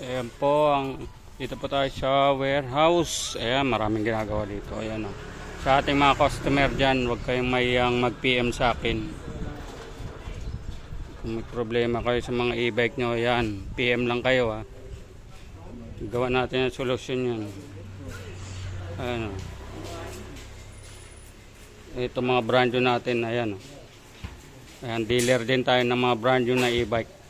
Ayan po, ang, dito po tayo sa warehouse. Ayan, maraming ginagawa dito. Ayan o. Sa ating mga customer dyan, huwag kayong mayang mag-PM sa akin. Kung may problema kayo sa mga e-bike nyo, ayan, PM lang kayo ha. Gawa natin ang solusyon yan. Ayan o. Ito mga brand natin, ayan o. Ayan, dealer din tayo ng mga brand na e-bike.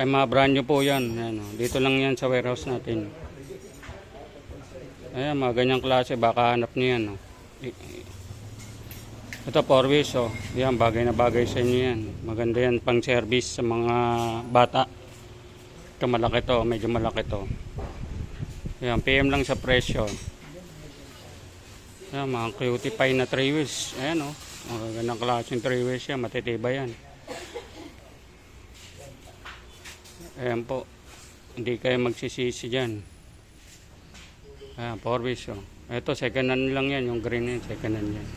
Ay mga brand new po yan. Ayan, o. Dito lang yan sa warehouse natin. Ayan, mga ganyang klase. Baka hanap niyo yan. O. I- i- Ito, four wheels. O. Yan, bagay na bagay sa inyo yan. Maganda yan pang service sa mga bata. Ito malaki to. Medyo malaki to. Ayan, PM lang sa presyo. Ayan, mga cutie pie na three wheels. Ayan, o. Mga ganyang klaseng three wheels yan. Matitibay yan. Ayan po. Hindi kayo magsisisi dyan. Four wheels. Oh. Ito, second hand lang yan. Yung green na yan, second hand yan.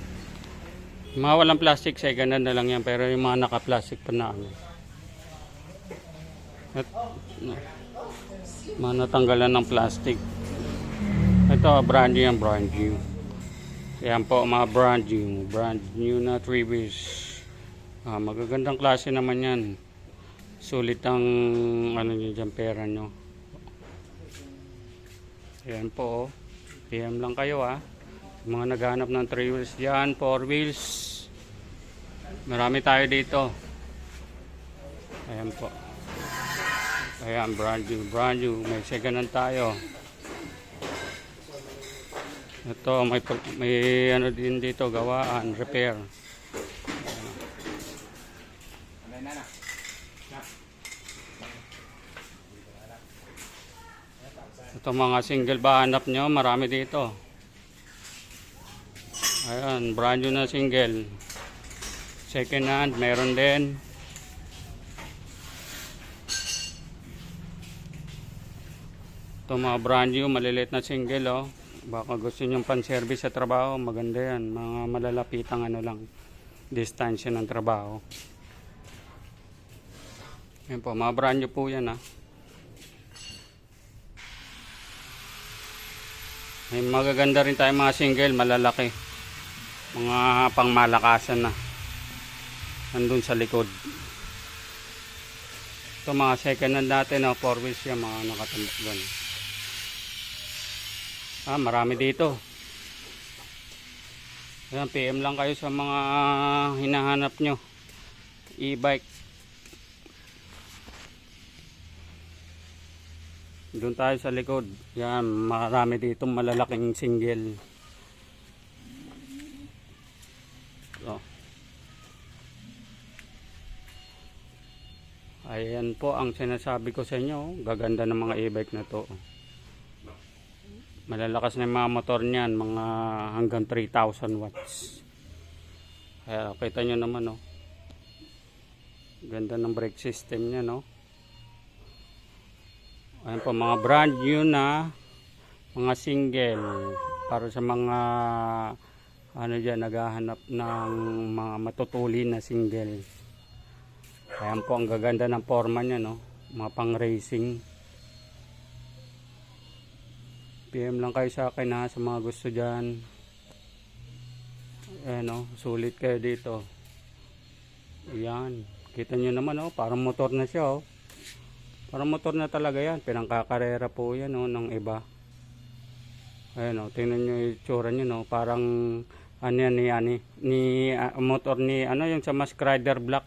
Mga walang plastic, second hand na lang yan. Pero yung mga naka-plastic pa na ano. At, no. Mga natanggalan ng plastic. Ito, brand new yan, brand new. Ayan po, mga brand new. Brand new na three wheels. Ah, magagandang klase naman yan. Sulit ang ano nyo dyan, nyo. Ayan po, oh. PM lang kayo ah. Mga naghanap ng 3 wheels dyan, 4 wheels. Marami tayo dito. Ayan po. Ayan, brand new, brand new. May second tayo. Ito, may, may ano din dito, gawaan, repair. Ito mga single ba hanap nyo? Marami dito. Ayan, brand new na single. Second hand, meron din. Ito mga brand new, maliliit na single oh. Baka gusto nyo pan-service sa trabaho, maganda yan. Mga malalapitang ano lang, distansya ng trabaho. Yan po, mga brand new po yan ah. May magaganda rin tayo mga single, malalaki. Mga pangmalakasan na. Nandun sa likod. Ito mga second hand natin, no? four wheels yan, mga nakatambak doon. Ah, marami dito. Ayan, PM lang kayo sa mga hinahanap nyo. E-bike. Doon tayo sa likod. Yan, marami dito malalaking single. So. Ayan po ang sinasabi ko sa inyo. Gaganda ng mga e-bike na to. Malalakas na yung mga motor niyan. Mga hanggang 3,000 watts. Kaya kita nyo naman oh. Ganda ng brake system niya no. Ayan po mga brand new na mga single para sa mga ano dyan naghahanap ng mga matutuli na single. Ayan po ang gaganda ng forma niya no. Mga pang racing. PM lang kayo sa akin ha sa mga gusto dyan. Ayan o, sulit kayo dito. Ayan. Kita nyo naman oh, parang motor na siya oh. Parang motor na talaga yan. Pinangkakarera po yan oh, ng iba. Ayan oh, tingnan nyo yung itsura nyo no. Parang ano yan ni, ani, ni ah, motor ni ano yung sa Mask Rider Black.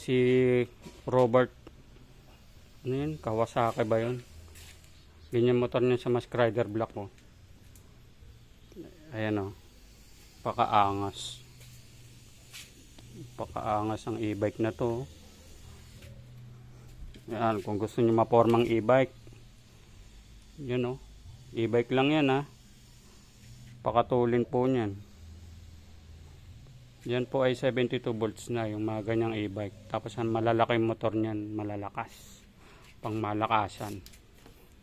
Si Robert. Ano yun? Kawasaki ba yun? Ganyan motor niya sa Mask Rider Black oh. Ayan oh. Pakaangas. Pakaangas ang e-bike na to. Oh. Yan, kung gusto niyo mapormang e-bike. Yun oh. E-bike lang yan ha. Pakatulin po niyan. Yan po ay 72 volts na yung mga ganyang e-bike. Tapos ang malalaki motor niyan, malalakas. Pang malakasan.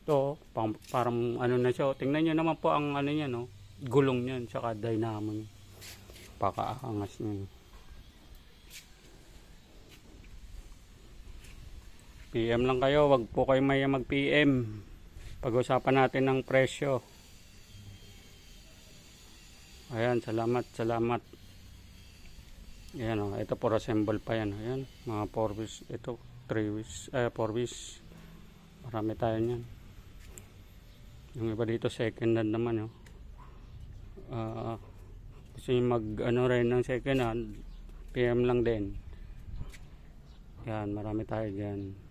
Ito, pang, parang ano na siya. oh. Tingnan niyo naman po ang ano niya no. Gulong niyan, tsaka dynamo niya. Pakaangas niya. PM lang kayo, wag po kayo maya mag-PM. Pag-usapan natin ng presyo. Ayan, salamat, salamat. Ayan o, ito for assemble pa yan. Ayan, mga 4 weeks. Ito, 3 weeks, eh 4 weeks. Marami tayo niyan. Yung iba dito second hand naman oh. Ah, gusto mag ano rin ng second hand, PM lang din. Yan, marami tayo dyan.